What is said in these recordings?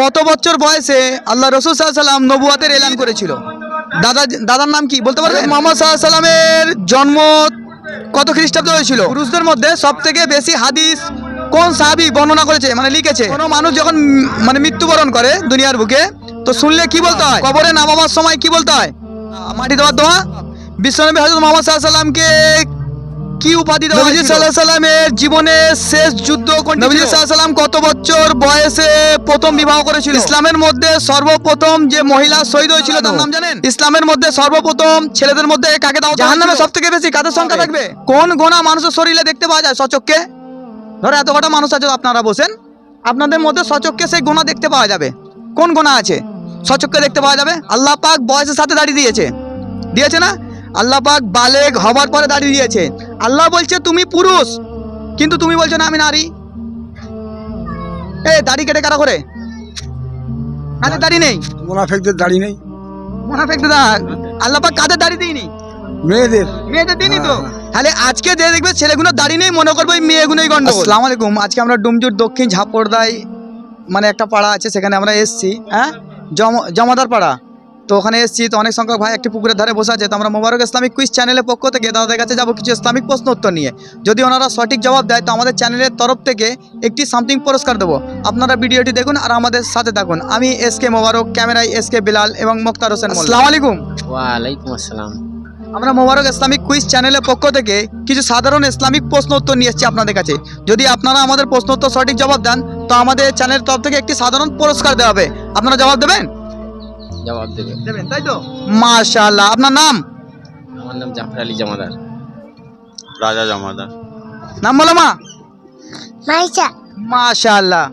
কত বছর বয়সে আল্লাহ রসুল সাল্লাম নবুয়াতের এলান করেছিল? দাদা দাদার নাম কি? বলতে পারবেন? মোহাম্মদ সাল্লামের জন্ম কত খ্রিস্টাব্দে হয়েছিল? পুরুষদের মধ্যে সব থেকে বেশি হাদিস কোন সাহাবি বর্ণনা করেছে? মানে লিখেছে। কোনো মানুষ যখন মানে মৃত্যুবরণ করে দুনিয়ার বুকে তো শুনলে কি বলতে হয়? কবরে নামাবার সময় কি বলতে হয়? মাটি দেওয়ার দোয়া? বিশ্বনবী হজরত মোহাম্মদ সাল্লামকে কি উপাধি দেওয়া নবীজি সাল্লাল্লাহু সাল্লামের জীবনের শেষ যুদ্ধ কোনটি নবীজি সাল্লাল্লাহু সাল্লাম কত বছর বয়সে প্রথম বিবাহ করেছিল? ইসলামের মধ্যে সর্বপ্রথম যে মহিলা শহীদ হয়েছিল তার নাম জানেন? ইসলামের মধ্যে সর্বপ্রথম ছেলেদের মধ্যে কাকে দাও জাহান্নামে সবথেকে বেশি কাদের সংখ্যা থাকবে? কোন গোনা মানুষের শরীরে দেখতে পাওয়া যায়? সচক্ষে ধরো এত কটা মানুষ আছে আপনারা বসেন। আপনাদের মধ্যে সচক্ষে সেই গোনা দেখতে পাওয়া যাবে। কোন গোনা আছে? সচক্ষে দেখতে পাওয়া যাবে? আল্লাহ পাক বয়সের সাথে দাঁড়িয়ে দিয়েছে। দিয়েছে না? আল্লাহ পাক বালেগ হবার পরে দাঁড়িয়ে দিয়েছে। আল্লাহ বলছে তুমি পুরুষ। কিন্তু তুমি বলছো না আমি নারী। এ দাড়ি কেটে কারা করে কাদের দাড়ি নেই? মোনাফেকদের দাড়ি নেই। মোনাফেক দাদা আল্লাহ পাক কাদের দাড়ি দিইনি মেয়েদের। মেয়েদের দিনই তো? তাহলে আজকে যে দেখবে ছেলেগুলো দাঁড়িয়ে নেই মনে করবে মেয়েগুলোই গন্ডগোল। আসসালামু আলাইকুম। আজকে আমরা ডুমজুর দক্ষিণ ঝাপড়দায় মানে একটা পাড়া আছে সেখানে আমরা এসেছি হ্যাঁ? জম- জমাদার পাড়া। তো ওখানে এসেছি তো অনেক সংখ্যক ভাই একটি পুকুরের ধারে বসে আছে। তো আমরা মোবারক ইসলামিক কুইজ চ্যানেলের পক্ষ থেকে দাদাদের কাছে যাব কিছু ইসলামিক প্রশ্ন উত্তর নিয়ে। যদি ওনারা সঠিক জবাব দেয় তো আমাদের চ্যানেলের তরফ থেকে একটি সামথিং পুরস্কার দেবো। আপনারা ভিডিওটি দেখুন আর আমাদের সাথে থাকুন। আমি এস কে মোবারক ক্যামেরায় এস কে বিলাল এবং মুক্তার হোসেন আসসালামু আলাইকুম। ওয়ালাইকুম আসসালাম। আমরা মোবারক ইসলামিক কুইজ চ্যানেলের পক্ষ থেকে কিছু সাধারণ ইসলামিক প্রশ্ন উত্তর নিয়ে এসেছি আপনাদের কাছে। যদি আপনারা আমাদের প্রশ্ন উত্তর সঠিক জবাব দেন তো আমাদের চ্যানেলের তরফ থেকে একটি সাধারণ পুরস্কার দেওয়া হবে। আপনারা জবাব দেবেন? জবাব দেবে। দেবেন তাই তো? মাশাআল্লাহ আপনার নাম? আমার নাম জাফর আলী জামাদার। রাজা জমাদার। নাম বলো মা। মাইশা। মাশাআল্লাহ।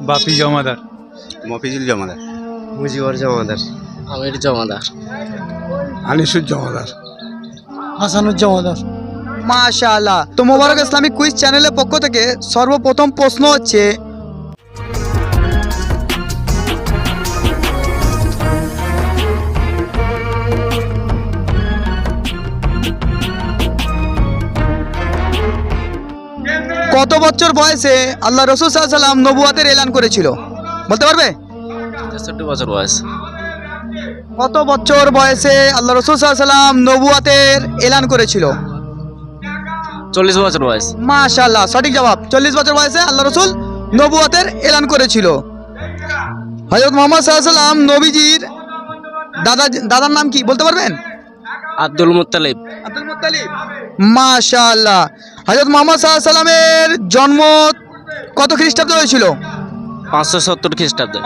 বাপি জমাদার। মফিজুল জমাদার। মুজিবর জামাদার। আমির জামাদার। আনিসুর জমাদার। হাসানুর জমাদার। মাশাআল্লাহ। তো মোবারক ইসলামিক কুইজ চ্যানেলের পক্ষ থেকে সর্বপ্রথম প্রশ্ন হচ্ছে বছর বয়সে আল্লাহ রসুল সাল্লাম নবুয়াতের এলান করেছিল। বলতে পারবে? তেষট্টি বছর বয়স। কত বছর বয়সে আল্লাহ রসুল সাল্লাম নবুয়াতের এলান করেছিল? চল্লিশ বছর বয়স। মাশাল্লাহ সঠিক জবাব। চল্লিশ বছর বয়সে আল্লাহ রসুল নবুয়াতের এলান করেছিল। হজরত মোহাম্মদ সাল্লাম নবীজির দাদা দাদার নাম কি? বলতে পারবেন? আব্দুল মুত্তালিব। আব্দুল মুত্তালিব। মাশাআল্লাহ। হজরত মোহাম্মদ সাল্লামের জন্ম কত খ্রিস্টাব্দে হয়েছিল? পাঁচশো সত্তর খ্রিস্টাব্দে।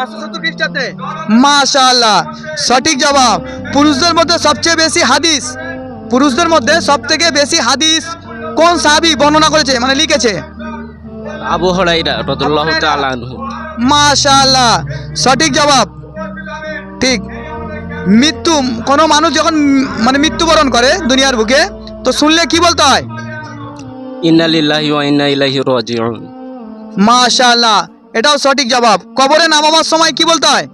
মাশাআল্লাহ সঠিক জবাব। পুরুষদের মধ্যে সবচেয়ে বেশি হাদিস পুরুষদের মধ্যে সব থেকে বেশি হাদিস কোন সাহাবি বর্ণনা করেছে? মানে লিখেছে? আবু হরাইরা রদুল্লাহ তাআলা আনহু। মাশাআল্লাহ সঠিক জবাব। ঠিক। মৃত্যু কোনো মানুষ যখন মানে মৃত্যুবরণ করে দুনিয়ার বুকে তো শুনলে কি বলতে হয়? ইন্না লিল্লাহি ওয়া ইন্না ইলাইহি রাজিউন। মাশাআল্লাহ এটাও সঠিক জবাব। কবরে নামাবার সময় কি বলতে হয়?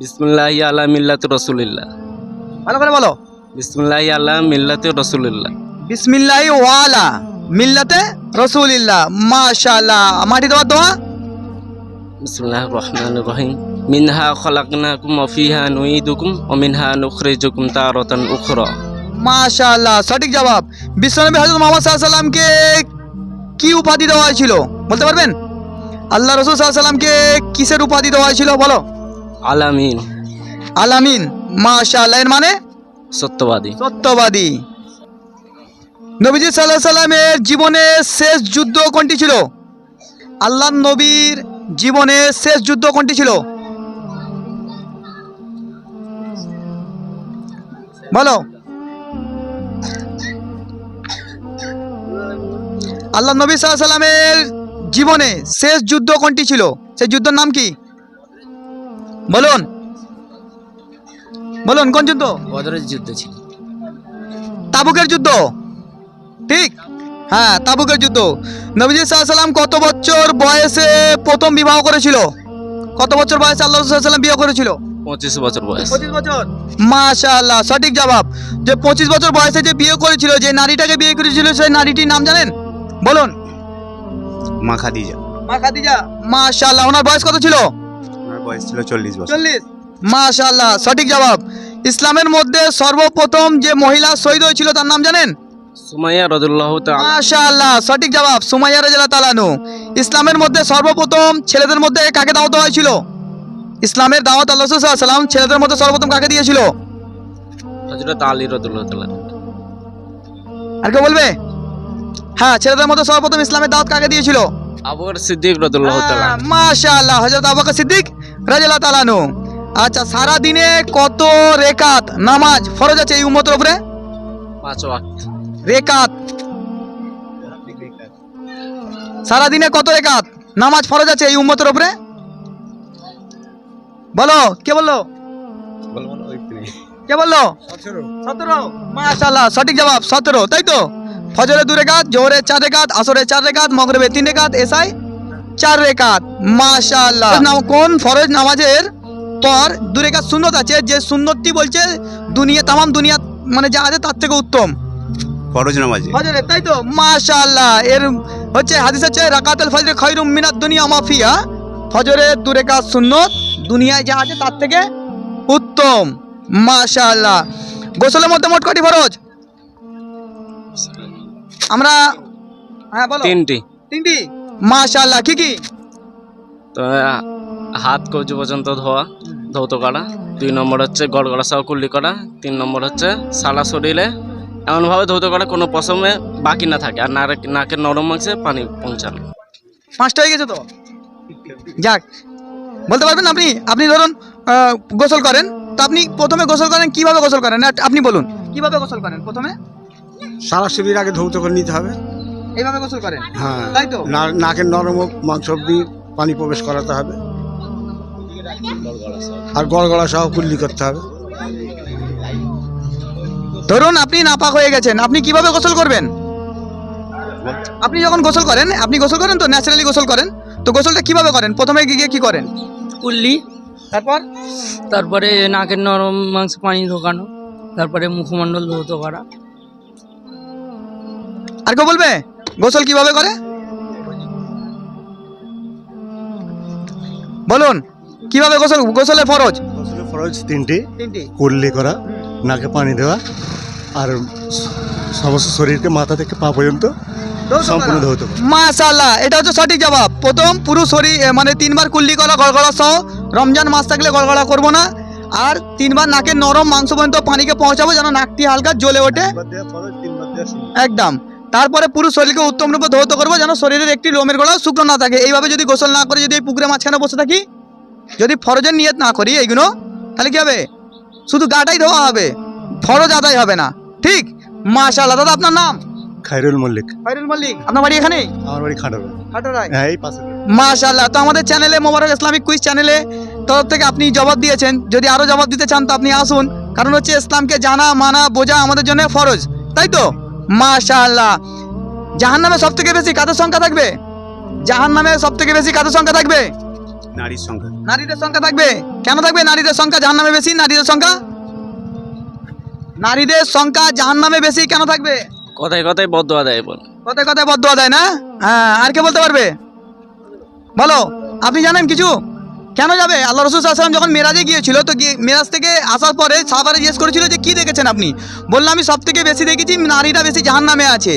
বিসমিল্লাহি আলা মিল্লাতি রাসূলিল্লাহ। ভালো করে বলো। বিসমিল্লাহি আলা মিল্লাতি রাসূলিল্লাহ। বিসমিল্লাহি ওয়ালা মিল্লাতে রসুলিল্লাহ। মাশাআল্লাহ মাটি দেওয়ার দোয়া বিসমিল্লাহির রহমানির রহিম। মিনহা খলাকনাকুম ওয়া ফিহা নুঈদুকুম ওয়া মিনহা নুখরিজুকুম তারাতান উখরা। মাশাআল্লাহ সঠিক জবাব। বিশ্বনবী হযরত মুহাম্মদ সাল্লাল্লাহু আলাইহি সাল্লামকে কি উপাধি দেওয়া হয়েছিল? বলতে পারবেন? আল্লাহ রসুল সাল্লাল্লাহু আলাইহি সাল্লামকে কিসের উপাধি দেওয়া হয়েছিল? বলো। আলামিন। আলামিন মাশাআল্লাহ এর মানে? সত্যবাদী। সত্যবাদী। নবীজি সাল্লাহ সাল্লামের জীবনের শেষ যুদ্ধ কোনটি ছিল? আল্লাহ নবীর জীবনের শেষ যুদ্ধ কোনটি ছিল? বলো। আল্লাহ নবী সাল্লামের জীবনে শেষ যুদ্ধ কোনটি ছিল? সেই যুদ্ধের নাম কি? বলুন। বলুন কোন যুদ্ধ? বদরের যুদ্ধ ছিল। তাবুকের যুদ্ধ। ঠিক? হ্যাঁ তাবুকের যুদ্ধ। নবীজি সাল্লাম কত বছর বয়সে প্রথম বিবাহ করেছিল? কত বছর বয়সে আল্লাহ সাল্লাম বিয়ে করেছিল? পঁচিশ বছর বয়স। পঁচিশ বছর? মাশাআল্লাহ সঠিক জবাব। যে পঁচিশ বছর বয়সে যে বিয়ে করেছিল যে নারীটাকে বিয়ে করেছিল সেই নারীটির নাম জানেন? বলুন। মা খাদিজা। মা খাদিজা মাশাআল্লাহ ওনার বয়স কত ছিল? ওনার বয়স ছিল চল্লিশ বছর। চল্লিশ। মাশাল্লাহ সঠিক জবাব। ইসলামের মধ্যে সর্বপ্রথম যে মহিলা শহীদ হয়েছিল তার নাম জানেন? সুমাইয়া রদুল্লাহ তাআলা। মাশাআল্লাহ সঠিক জবাব সুমাইয়া রাদিয়াল্লাহু তাআলানু ইসলামের মধ্যে সর্বপ্রথম ছেলেদের মধ্যে কাকে দাওয়াত দেওয়া হয়েছিল? ইসলামের দাওয়াত আল্লাহ রাসূল সাল্লাল্লাহু আলাইহি সাল্লাম ছেলেদের মধ্যে সর্বপ্রথম কাকে দিয়েছিল? হযরত আলী রদুল্লাহ তাআলা। আর কেউ বলবে? হ্যাঁ ছেলেদের মধ্যে সর্বপ্রথম ইসলামের দাওয়াত কাকে দিয়েছিল? আবুবকর সিদ্দিক রদুল্লাহ তাআলা হ্যাঁ, মাশাআল্লাহ হযরত আবু বকর সিদ্দিক রাদিয়াল্লাহু তাআলানু আচ্ছা সারা দিনে কত রেকাত নামাজ ফরজ আছে এই উম্মতের উপরে? পাঁচ ওয়াক্ত। রেকাত। সারা দিনে কত রেকাত নামাজ ফরজ আছে এই উম্মতের উপরে? বলো কে বলল? কে বলল? সতেরো। মাশাল্লাহ সঠিক জবাব সতেরো তাই তো? ফজরে দু রেখাত জোহরে চার রেখাত আসরে চার রেখাত মগরবে তিন রেখাত এসাই চার রেখাত। মাশাল্লাহ কোন ফরজ নামাজের পর দু রেখাত সুন্নত আছে? যে সুন্নতটি বলছে দুনিয়া তামাম দুনিয়া মানে যা আছে তার থেকে উত্তম। ফরজ নামাজি। ফজরে তাই তো? মাশাআল্লাহ। এর হচ্ছে হাদিস হচ্ছে রাকাতুল ফজর খায়রুম মিনাদ দুনিয়া মাফিয়া। ফজরে দু রেখাত সুন্নত দুনিয়ায় যা আছে তার থেকে উত্তম। মাশাআল্লাহ। গোসলের মধ্যে মোট কটি ফরজ? আমরা হ্যাঁ বলো। তিনটি। তিনটি? মাশাআল্লাহ কি কি? তো হাত কবজি পর্যন্ত ধোয়া ধৌত করা। দুই নম্বর হচ্ছে গড়গড়া সহ কুল্লি করা। তিন নম্বর হচ্ছে সারা শরীরে এমনভাবে ধৌত করা কোনো পশমে বাকি না থাকে। আর নাক- নাকের নরম অংশে পানি পৌঁছানো। পাঁচটা হয়ে গেছে তো? যাক বলতে পারবেন আপনি? আপনি ধরুন গোসল করেন। তো আপনি প্রথমে গোসল করেন কীভাবে গোসল করেন? আপনি বলুন কীভাবে গোসল করেন প্রথমে? সারা শরীর আগে ধৌত করে নিতে হবে। এইভাবে গোসল করেন? হ্যাঁ। তাই তো? নাকের নরম ও মাংস অব্দি পানি প্রবেশ করাতে হবে। আর গড়গড়া সহ কুল্লি করতে হবে। ধরুন আপনি নাপাক হয়ে গেছেন আপনি কীভাবে গোসল করবেন? আপনি যখন গোসল করেন আপনি গোসল করেন তো? ন্যাচারালি গোসল করেন? তো গোসলটা কীভাবে করেন? প্রথমে গিয়ে কি করেন? কুল্লি। তারপর? তারপরে নাকের নরম মাংস পানি ঢোকানো তারপরে মুখমণ্ডল ধৌত করা। আর কেউ বলবে? গোসল কীভাবে করে? বলুন কীভাবে গোসল? গোসলের ফরজ? ফরজ তিনটি। তিনটি। কুল্লি করা নাকে পানি দেওয়া আর সমস্ত শরীরকে মাথা থেকে পা পর্যন্ত সম্পূর্ণ ধৌত মাশাআল্লাহ এটা হচ্ছে সঠিক জবাব। প্রথম পুরো শরীর মানে তিনবার কুল্লি করা গড়গড়া সহ। রমজান মাস থাকলে গড়গড়া করব না। আর তিনবার নাকের নরম মাংস পর্যন্ত পানিকে পৌঁছাবো যেন নাকটি হালকা জ্বলে ওঠে। একদম। তারপরে পুরো শরীরকে উত্তম রূপে ধৌত করব যেন শরীরের একটি লোমের গোড়াও শুকনো না থাকে। এইভাবে যদি গোসল না করে যদি এই পুকুরের মাঝখানে বসে থাকি যদি ফরজের নিয়ত না করি এইগুলো তাহলে কি হবে? শুধু গাটাই ধোয়া হবে ফরজ আদায় হবে না। ঠিক? মাশাআল্লাহ। দাদা আপনার নাম? খায়রুল মল্লিক। ফাইরুল মল্লিক। আপনার বাড়ি এখানেই আমার বাড়ি খাটাবে। হাটারায় হ্যাঁ এই পাশে। মাশাআল্লাহ। তো আমাদের চ্যানেলে মোবারক ইসলামিক কুইজ চ্যানেলে তরফ থেকে আপনি জবাব দিয়েছেন। যদি আরও জবাব দিতে চান তো আপনি আসুন। কারণ হচ্ছে ইসলামকে জানা মানা বোঝা আমাদের জন্য ফরজ। তাই তো? মাশাআল্লাহ। জাহান নামে সব থেকে বেশি কাদের সংখ্যা থাকবে? জাহান নামে সব থেকে বেশি কাদের সংখ্যা থাকবে? নারীর সংখ্যা। নারীদের সংখ্যা থাকবে। কেন থাকবে? নারীদের সংখ্যা জাহান নামে বেশি নারীদের সংখ্যা? নারীদের সংখ্যা জাহান নামে বেশি কেন থাকবে? কথায় কথায় বদ্ধ আদায় বল। কথায় কথায় বদ্ধ দেয় না? হ্যাঁ আর কে বলতে পারবে? বলো আপনি জানেন কিছু? কেন যাবে? আল্লাহ রসুল আসলাম যখন মেরাজে গিয়েছিল তো গিয়ে মেরাজ থেকে আসার পরে সাহাবারে জিজ্ঞেস করেছিল যে কি দেখেছেন আপনি? বললাম আমি সব থেকে বেশি দেখেছি নারীরা বেশি জাহান নামে আছে।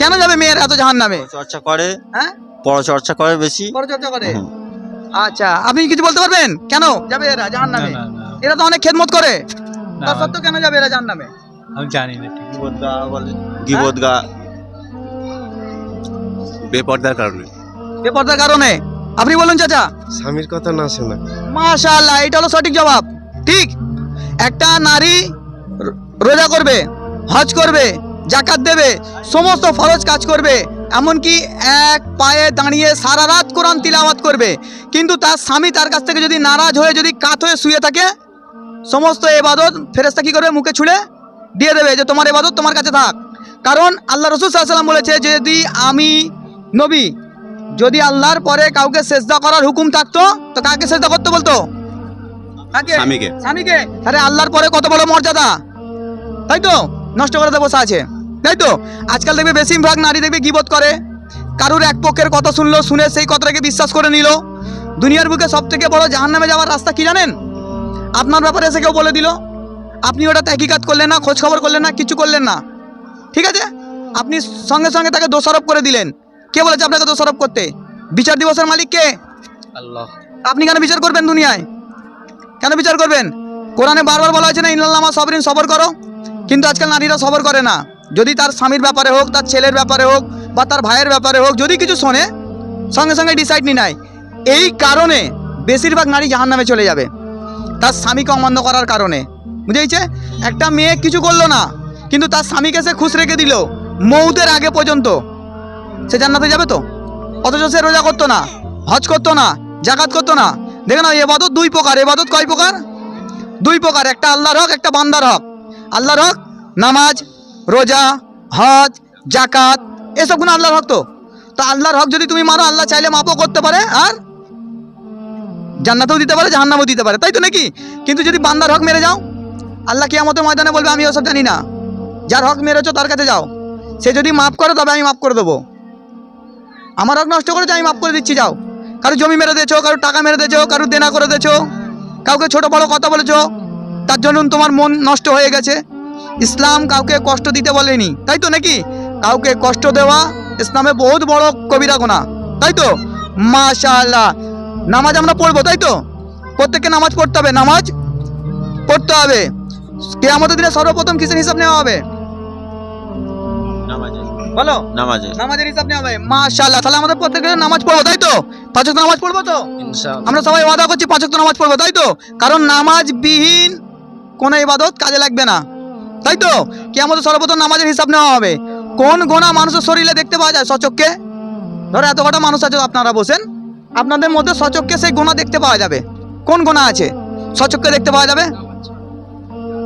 কেন যাবে মেয়ের এত জাহান নামে চর্চা করে। হ্যাঁ? পরচর্চা করে বেশি। পরচর্চা করে? আচ্ছা আপনি কিছু বলতে পারবেন? কেন যাবে এরা জাহান নামে এরা তো অনেক খেদমত করে। তা সত্ত্বেও কেন যাবে এরা জাহান নামে আমি জানি না। গা বলে গা বেপর্দার কারণে। বেপর্দার কারণে? আপনি বলুন চাচা। স্বামীর কথা না শোনা। মাশাআল্লাহ এটা হলো সঠিক জবাব। ঠিক একটা নারী রোজা করবে হজ করবে জাকাত দেবে সমস্ত ফরজ কাজ করবে এমনকি এক পায়ে দাঁড়িয়ে সারা রাত কোরআন তিলাওয়াত করবে। কিন্তু তার স্বামী তার কাছ থেকে যদি নারাজ হয়ে যদি কাত হয়ে শুয়ে থাকে সমস্ত এবাদত ফেরেস্তা কি করবে? মুখে ছুঁড়ে দিয়ে দেবে যে তোমার এবাদত তোমার কাছে থাক। কারণ আল্লাহ রসুল সাল্লাম বলেছে যদি আমি নবী যদি আল্লাহর পরে কাউকে সেজদা করার হুকুম থাকতো তো কাকে সেজদা করতে বলতো? কাকে? স্বামীকে। স্বামীকে। আরে আল্লাহর পরে কত বড় মর্যাদা? তাই তো? নষ্ট করে দেবো আছে তাই তো? আজকাল দেখবে বেশিরভাগ নারী দেখবে গিবত করে? কারুর এক পক্ষের কথা শুনলো শুনে সেই কথাটাকে বিশ্বাস করে নিল। দুনিয়ার বুকে সব থেকে বড় জাহান নামে যাওয়ার রাস্তা কি জানেন? আপনার ব্যাপারে এসে কেউ বলে দিল। আপনি ওটা তহকিকাত করলেন না খোঁজখবর করলেন না কিছু করলেন না। ঠিক আছে? আপনি সঙ্গে সঙ্গে তাকে দোষারোপ করে দিলেন। কে বলেছে আপনাকে দোষারোপ করতে? বিচার দিবসের মালিক কে? আল্লাহ। আপনি কেন বিচার করবেন দুনিয়ায়? কেন বিচার করবেন? কোরআনে বারবার বলা হয়েছে না ইনলামা সবরিন সবর করো। কিন্তু আজকাল নারীরা সবর করে না। যদি তার স্বামীর ব্যাপারে হোক তার ছেলের ব্যাপারে হোক বা তার ভাইয়ের ব্যাপারে হোক যদি কিছু শোনে সঙ্গে সঙ্গে ডিসাইড নি নেয়। এই কারণে বেশিরভাগ নারী জাহান নামে চলে যাবে। তার স্বামীকে অমান্য করার কারণে। বুঝেছে একটা মেয়ে কিছু করল না কিন্তু তার স্বামীকে সে খুশ রেখে দিল মৌতের আগে পর্যন্ত। সে জান্নাতে যাবে তো? অথচ সে রোজা করতো না, হজ করতো না জাকাত করতো না। দেখে না এবাদত দুই প্রকার। এবাদত কয় প্রকার? দুই প্রকার। একটা আল্লাহর হক, একটা বান্দার হক। আল্লাহর হক, নামাজ, রোজা, হজ জাকাত এসব এসবগুলো আল্লাহর হক তো। তো আল্লাহর হক যদি তুমি মারো আল্লাহ চাইলে মাপও করতে পারে, আর জান্নাতেও দিতে পারে, জাহান্নামও দিতে পারে। তাই তো নাকি? কিন্তু যদি বান্দার হক মেরে যাও, আল্লাহ কিয়ামতের ময়দানে বলবে আমি ওসব জানি না। যার হক মেরেছো, তার কাছে যাও। সে যদি মাফ করে, তবে আমি মাফ করে দেবো। আমার হক নষ্ট করেছ, আমি মাফ করে দিচ্ছি, যাও। কারও জমি মেরে দিয়েছ, কারও টাকা মেরে দিয়েছ, কারও দেনা করে দিয়েছ, কাউকে ছোট বড় কথা বলেছ, তার জন্য তোমার মন নষ্ট হয়ে গেছে। ইসলাম কাউকে কষ্ট দিতে বলেনি, তাই তো নাকি? কাউকে কষ্ট দেওয়া ইসলামে বহুত বড় কবিরা গোনা, তাই তো? মাশাআল্লাহ। নামাজ আমরা পড়ব, তাই তো? প্রত্যেককে নামাজ পড়তে হবে, নামাজ পড়তে হবে। কে আমাদের দিনে সর্বপ্রথম কিসের হিসাব নেওয়া হবে? বলো। নামাজে নামাজের হিসাব নেওয়া হবে। মাশাআল্লাহ তাহলে আমাদের প্রত্যেকে নামাজ পড়ব তাই তো? পাঁচ ওয়াক্ত নামাজ পড়ব তো? ইনশাআল্লাহ। আমরা সবাই ওয়াদা করছি পাঁচ ওয়াক্ত নামাজ পড়ব তাই তো? কারণ নামাজ বিহীন কোনো ইবাদত কাজে লাগবে না। তাই তো? কি আমাদের সর্বপ্রথম নামাজের হিসাব নেওয়া হবে। কোন গোনা মানুষের শরীরে দেখতে পাওয়া যায়? সচককে ধরো এত কটা মানুষ আছে আপনারা বসেন। আপনাদের মধ্যে সচককে সেই গোনা দেখতে পাওয়া যাবে। কোন গোনা আছে? সচককে দেখতে পাওয়া যাবে?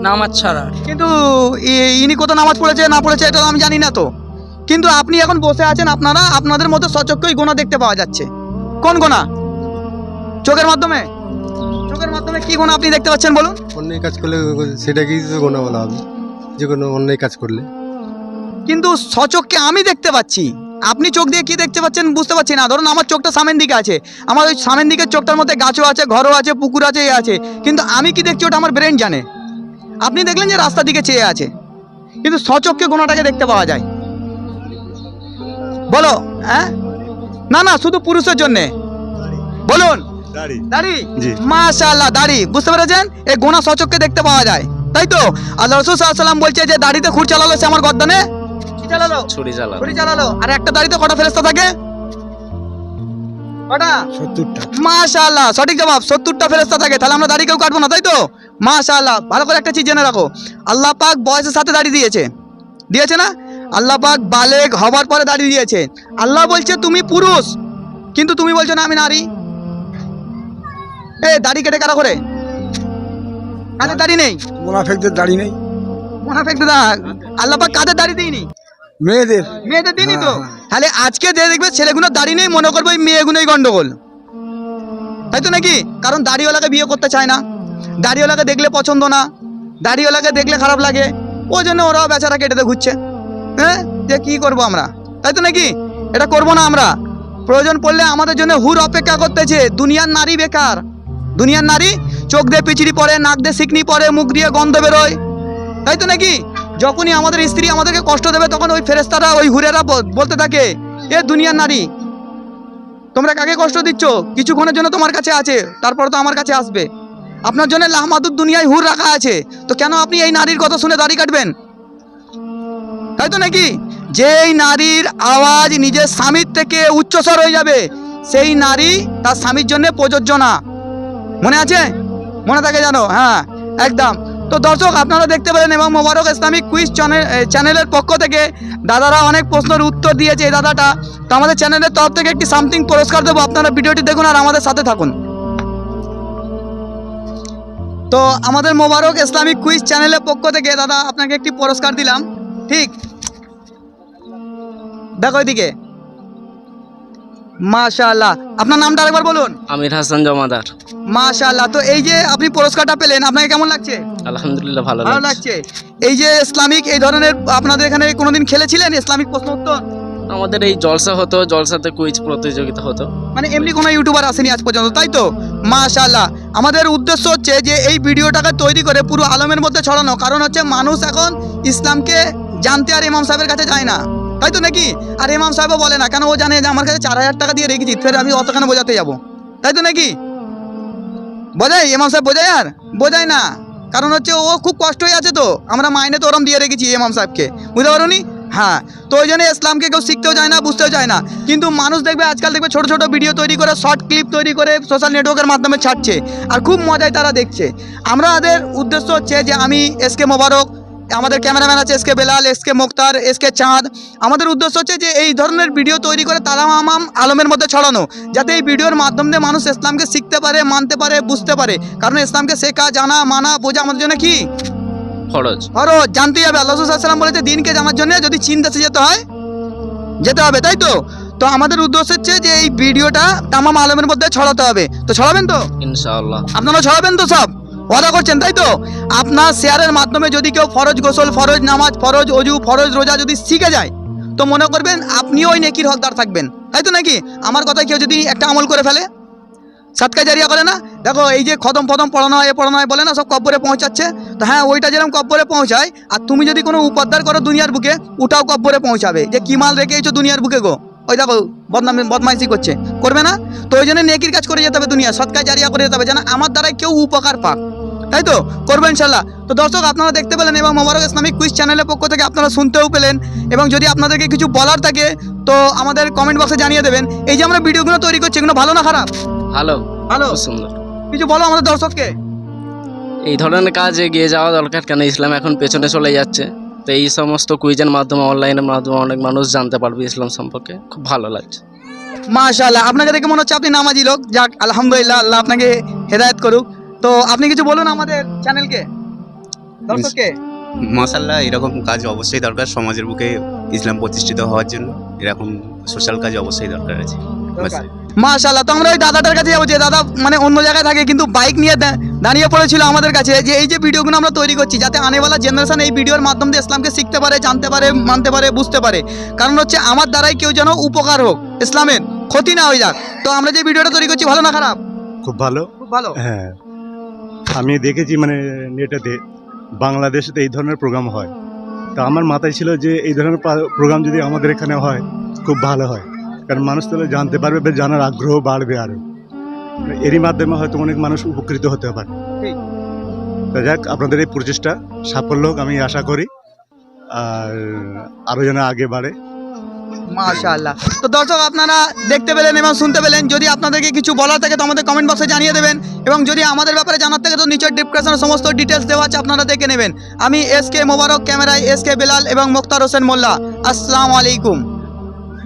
নামাজ ছাড়া। কিন্তু ই- ইনি কত নামাজ পড়েছে না পড়েছে এটা তো আমি জানি না তো। কিন্তু আপনি এখন বসে আছেন আপনারা আপনাদের মধ্যে সচক্ষই গোনা দেখতে পাওয়া যাচ্ছে। কোন গোনা? চোখের মাধ্যমে? চোখের মাধ্যমে কি গোনা আপনি দেখতে পাচ্ছেন বলুন? অন্যায় কাজ করলে সেটাকেই গোনা বলা হবে। যে কোনো অন্যায় কাজ করলে। কিন্তু সচক্ষে আমি দেখতে পাচ্ছি। আপনি চোখ দিয়ে কি দেখতে পাচ্ছেন বুঝতে পারছি না। ধরুন আমার চোখটা সামনের দিকে আছে। আমার ওই সামনের দিকের চোখটার মধ্যে গাছও আছে ঘরও আছে পুকুর আছে এ আছে। কিন্তু আমি কি দেখছি ওটা আমার ব্রেন জানে? আপনি দেখলেন যে রাস্তার দিকে চেয়ে আছে। কিন্তু সচক্ষে গোনাটাকে দেখতে পাওয়া যায়। বলো হ্যাঁ না না শুধু পুরুষের জন্যে। বলুন। দাড়ি। জি। মাশাআল্লাহ দাড়ি। বুঝতে পেরেছেন? এই গোনা সচককে দেখতে পাওয়া যায়। তাই তো? আল্লাহ রসুল সাল্লাম বলছে যে দাড়িতে খুর চালালো সে আমার গদ্দানে কি চালালো? ছুরি জ্বালা ছুরি চালালো। আর একটা দাড়িতে কটা ফেরেস্তা থাকে? কটা? সত্তরটা। মাশাআল্লাহ সঠিক জবাব সত্তরটা ফেরেস্তা থাকে। তাহলে আমরা দাড়ি কেউ কাটবো না তাই তো? মাশাআল্লাহ ভালো করে একটা চিজ জেনে রাখো। আল্লাহ পাক বয়সের সাথে দাড়ি দিয়েছে। দিয়েছে না? আল্লাহ পাক বালেগ হবার পরে দাঁড়িয়ে দিয়েছে। আল্লাহ বলছে তুমি পুরুষ। কিন্তু তুমি বলছো না আমি নারী। এ দাড়ি কেটে কারা করে কাদের দাড়ি নেই? মোনাফেকদের দাড়ি নেই। মোনাফেক দাদা আল্লাহ পাক কাদের দাড়ি দিইনি মেয়েদের। মেয়েদের দিনই তো? হ্যাঁ, তাহলে আজকে যে দেখবে ছেলেগুলো দাড়ি নেই মনে করবে ওই মেয়েগুলোই গন্ডগোল। তাই তো নাকি? কারণ দাড়িওয়ালাকে বিয়ে করতে চায় না। দাড়িওয়ালাকে দেখলে পছন্দ না। দাড়িওয়ালাকে দেখলে খারাপ লাগে। ওই জন্য ওরাও বেচারা কেটে দিয়ে ঘুরছে। হ্যাঁ? যে কি করব আমরা? তাই তো নাকি? এটা করব না আমরা। প্রয়োজন পড়লে আমাদের জন্য হুর অপেক্ষা করতেছে। দুনিয়ার নারী বেকার। দুনিয়ার নারী চোখ দিয়ে পিচিড়ি পড়ে নাক দিয়ে সিকনি পড়ে মুখ দিয়ে গন্ধ বেরোয়। তাই তো নাকি? যখনই আমাদের স্ত্রী আমাদেরকে কষ্ট দেবে, তখন ওই ফেরেস্তারা ওই হুরেরা বলতে থাকে, এ দুনিয়ার নারী, তোমরা কাকে কষ্ট দিচ্ছ? কিছুক্ষণের জন্য তোমার কাছে আছে, তারপর তো আমার কাছে আসবে। আপনার জন্য লাহমাদুর দুনিয়ায় হুর রাখা আছে। তো কেন আপনি এই নারীর কথা শুনে দাড়ি কাটবেন? তাই তো নাকি? যেই নারীর আওয়াজ নিজের স্বামীর থেকে উচ্চস্বর হয়ে যাবে, সেই নারী তার স্বামীর জন্য প্রযোজ্য না। মনে আছে? মনে থাকে জানো হ্যাঁ একদম। তো দর্শক, আপনারা দেখতে পেলেন এবং মোবারক ইসলামিক কুইজ চ্যানেলের পক্ষ থেকে দাদারা অনেক প্রশ্নের উত্তর দিয়েছে এই দাদাটা। তো আমাদের চ্যানেলের তরফ থেকে একটি সামথিং পুরস্কার দেবো। আপনারা ভিডিওটি দেখুন আর আমাদের সাথে থাকুন। তো আমাদের মোবারক ইসলামিক কুইজ চ্যানেলের পক্ষ থেকে দাদা, আপনাকে একটি পুরস্কার দিলাম। ঠিক? দেখো এদিকে। মাশাআল্লাহ। আপনার নামটা আরেকবার বলুন। আমির হাসান জমাদার। মাশাআল্লাহ। তো এই যে আপনি পুরস্কারটা পেলেন আপনাকে কেমন লাগছে? আলহামদুলিল্লাহ ভালো ভালো লাগছে। লাগছে। এই যে ইসলামিক এই ধরনের আপনাদের এখানে কোনোদিন খেলেছিলেন ইসলামিক প্রশ্ন উত্তর? আমাদের এই জলসা হতো জলসাতে কুইজ প্রতিযোগিতা হতো। মানে এমনি কোনো ইউটিউবার আসেনি আজ পর্যন্ত তাই তো? মাশাআল্লাহ। আমাদের উদ্দেশ্য হচ্ছে যে এই ভিডিওটাকে তৈরি করে পুরো আলমের মধ্যে ছড়ানো কারণ হচ্ছে মানুষ এখন ইসলামকে জানতে আর ইমাম সাহেবের কাছে যায় না। তাই তো নাকি? আর ইমাম সাহেবও বলে না, কেন ও জানে যে আমার কাছে চার হাজার টাকা দিয়ে রেখেছি, ফের আমি অত কেন বোঝাতে যাব? তাই তো নাকি? বোঝাই, ইমাম সাহেব বোঝায় আর? বোঝায় না। কারণ হচ্ছে ও খুব কষ্ট হয়ে আছে তো। আমরা মাইনে তো ওরম দিয়ে রেখেছি ইমাম সাহেবকে। বুঝতে পারো হ্যাঁ তো ওই জন্য ইসলামকে কেউ শিখতেও যায় না, বুঝতেও যায় না। কিন্তু মানুষ দেখবে আজকাল দেখবে ছোট ছোট ভিডিও তৈরি করে, শর্ট ক্লিপ তৈরি করে সোশ্যাল নেটওয়ার্কের মাধ্যমে ছাড়ছে। আর খুব মজায় তারা দেখছে। আমরা আমাদের উদ্দেশ্য হচ্ছে যে আমি এস কে মোবারক আমাদের ক্যামেরাম্যান আছে S K Belal S K Moktar S K Chand. আমাদের উদ্দেশ্য হচ্ছে যে এই ধরনের ভিডিও তৈরি করে তারা আমাম আলমের মধ্যে ছড়ানো যাতে এই ভিডিওর মাধ্যমে মানুষ ইসলামকে শিখতে পারে মানতে পারে বুঝতে পারে। কারণ ইসলামকে শেখা জানা মানা বোঝা আমাদের জন্য কি? খরচ আরও জানতেই হবে। আল্লাহ সাল্লাম বলেছে দিনকে জানার জন্য যদি চীন দেশে যেতে হয় যেতে হবে তাই তো? তো আমাদের উদ্দেশ্য হচ্ছে যে এই ভিডিওটা তামাম আলমের মধ্যে ছড়াতে হবে। তো ছড়াবেন তো? ইনশাআল্লাহ। আপনারা ছড়াবেন তো সব? ওয়াদা করছেন, তাই তো? আপনার শেয়ারের মাধ্যমে যদি কেউ ফরজ গোসল, ফরজ নামাজ, ফরজ অজু, ফরজ রোজা যদি শিখে যায়, তো মনে করবেন আপনিও ওই নেকির হকদার থাকবেন। তাই তো নাকি? আমার কথায় কেউ যদি একটা আমল করে ফেলে, সাতকা জারিয়া করে না? দেখো, এই যে খতম ফদম পড়ানো হয়, এ পড়ানো হয় বলে না, সব কব্বরে পৌঁছাচ্ছে। তো হ্যাঁ ওইটা যেরকম কব্বরে পৌঁছায়, আর তুমি যদি কোনো উপাদ্দার করো দুনিয়ার বুকে, ওটাও কব্বরে পৌঁছাবে। যে কি মাল রেখে এসো দুনিয়ার বুকে গো? ওই দেখো বদনামি বদমাইশি করছে। করবে না? তো ওই জন্য নেকির কাজ করে যেতে হবে দুনিয়া সৎকায় জারিয়া করে যেতে হবে যেন আমার দ্বারাই কেউ উপকার পাক। তাই তো? করব ইনশাল্লাহ। তো দর্শক আপনারা দেখতে পেলেন এবং মোবারক ইসলামিক কুইজ চ্যানেলের পক্ষ থেকে আপনারা শুনতেও পেলেন। এবং যদি আপনাদেরকে কিছু বলার থাকে তো আমাদের কমেন্ট বক্সে জানিয়ে দেবেন। এই যে আমরা ভিডিওগুলো তৈরি করছি এগুলো ভালো না খারাপ? ভালো ভালো। সুন্দর। কিছু বলো আমাদের দর্শককে। এই ধরনের কাজ এগিয়ে যাওয়া দরকার কেন? ইসলাম এখন পেছনে চলে যাচ্ছে। তো এই সমস্ত কুইজের মাধ্যমে অনলাইনের মাধ্যমে অনেক মানুষ জানতে পারবে ইসলাম সম্পর্কে। খুব ভালো লাগছে। মাশাআল্লাহ আপনাকে দেখে মনে হচ্ছে আপনি নামাজি লোক। যাক আলহামদুলিল্লাহ আল্লাহ আপনাকে হেদায়েত করুক। তো আপনি কিছু বলুন আমাদের চ্যানেলকে। দর্শককে। মাসাল্লাহ এরকম কাজ অবশ্যই দরকার সমাজের বুকে ইসলাম প্রতিষ্ঠিত হওয়ার জন্য। এরকম সোশ্যাল কাজ অবশ্যই দরকার আছে। ব্যাস। মাশাআল্লাহ তো আমরা ওই দাদাটার কাছে যাব যে দাদা মানে অন্য জায়গায় থাকে কিন্তু বাইক নিয়ে দাঁড়িয়ে পড়েছিল আমাদের কাছে। যে এই যে ভিডিওগুলো আমরা তৈরি করছি যাতে আনেওয়ালা জেনারেশন এই ভিডিওর মাধ্যম দিয়ে ইসলামকে শিখতে পারে জানতে পারে মানতে পারে বুঝতে পারে। কারণ হচ্ছে আমার দ্বারাই কেউ যেন উপকার হোক ইসলামের ক্ষতি না হয়ে যাক। তো আমরা যে ভিডিওটা তৈরি করছি ভালো না খারাপ? খুব ভালো। খুব ভালো। হ্যাঁ। আমি দেখেছি মানে নেটেতে বাংলাদেশে তো এই ধরনের প্রোগ্রাম হয়। তা আমার মাথায় ছিল যে এই ধরনের প্রোগ্রাম যদি আমাদের এখানে হয় খুব ভালো হয়। কারণ মানুষ তাহলে জানতে পারবে বা জানার আগ্রহ বাড়বে আরও এরই মাধ্যমে হয়তো অনেক মানুষ উপকৃত হতে পারে। তা যাক, আপনাদের এই প্রচেষ্টা সাফল্য হোক, আমি আশা করি। আর আরও যেন আগে বাড়ে। মাশাআল্লাহ। তো দর্শক, আপনারা দেখতে পেলেন এবং শুনতে পেলেন, যদি আপনাদেরকে কিছু বলার থাকে তো আমাদের কমেন্ট বক্সে জানিয়ে দেবেন এবং যদি আমাদের ব্যাপারে জানার থাকে তো নিচের ডিসক্রিপশনে সমস্ত ডিটেলস দেওয়া আছে, আপনারা দেখে নেবেন। আমি এস কে মোবারক ক্যামেরায় এস কে বেলাল এবং মোক্তার হোসেন মোল্লা। আসসালামু আলাইকুম।